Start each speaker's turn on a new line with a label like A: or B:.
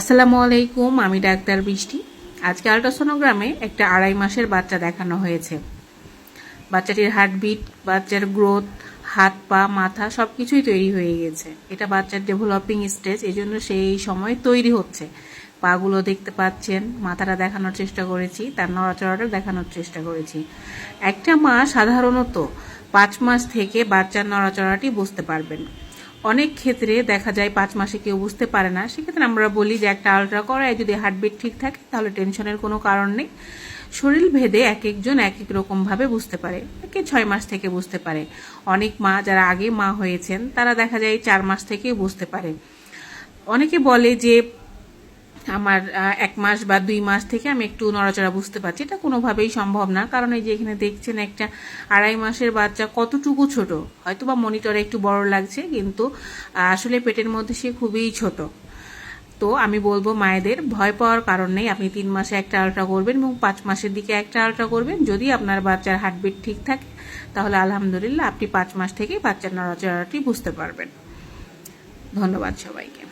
A: আসসালামু আলাইকুম, আমি ডাক্তার বৃষ্টি। আজকে আল্ট্রাসোনোগ্রামে একটা আড়াই মাসের বাচ্চা দেখানো হয়েছে। বাচ্চাটির হার্টবিট, বাচ্চার গ্রোথ, হাত পা, মাথা সব কিছুই তৈরি হয়ে গেছে। এটা বাচ্চার ডেভেলপিং স্টেজ এই জন্য সেই সময় তৈরি হচ্ছে। পাগুলো দেখতে পাচ্ছেন, মাথাটা দেখানোর চেষ্টা করেছি, তার নড়াচড়াটা দেখানোর চেষ্টা করেছি। একটা মা সাধারণত পাঁচ মাস থেকে বাচ্চার নড়াচড়াটি বুঝতে পারবেন। অনেক ক্ষেত্রে দেখা যায় পাঁচ মাসে কেউ বুঝতে পারে না। সেক্ষেত্রে আমরা বলি যে একটা আলট্রা করায় যদি হার্টবিট ঠিক থাকে, তাহলে টেনশনের কোনো কারণ নেই। শরীর ভেদে এক একজন এক এক রকমভাবে বুঝতে পারে। একে ছয় মাস থেকে বুঝতে পারে। অনেক মা যারা আগে মা হয়েছেন, তারা দেখা যায় চার মাস থেকে বুঝতে পারে। অনেকে বলে যে আমার এক মাস বা দুই মাস থেকে আমি একটু নড়াচড়া বুঝতে পারছি। এটা কোনোভাবেই সম্ভব না। কারণ এই যে এখানে দেখছেন একটা আড়াই মাসের বাচ্চা কতটুকু ছোট। হয়তো বা মনিটরে একটু বড় লাগছে, কিন্তু আসলে পেটের মধ্যে সে খুবই ছোট। তো আমি বলব মায়েদের, ভয় পাওয়ার কারণ নেই। আপনি তিন মাসে একটা আলট্রা করবেন এবং পাঁচ মাসের দিকে একটা আলট্রা করবেন। যদি আপনার বাচ্চার হার্টবিট ঠিক থাকে, তাহলে আলহামদুলিল্লাহ আপনি পাঁচ মাস থেকেই বাচ্চার নড়াচড়াটি বুঝতে পারবেন। ধন্যবাদ সবাইকে।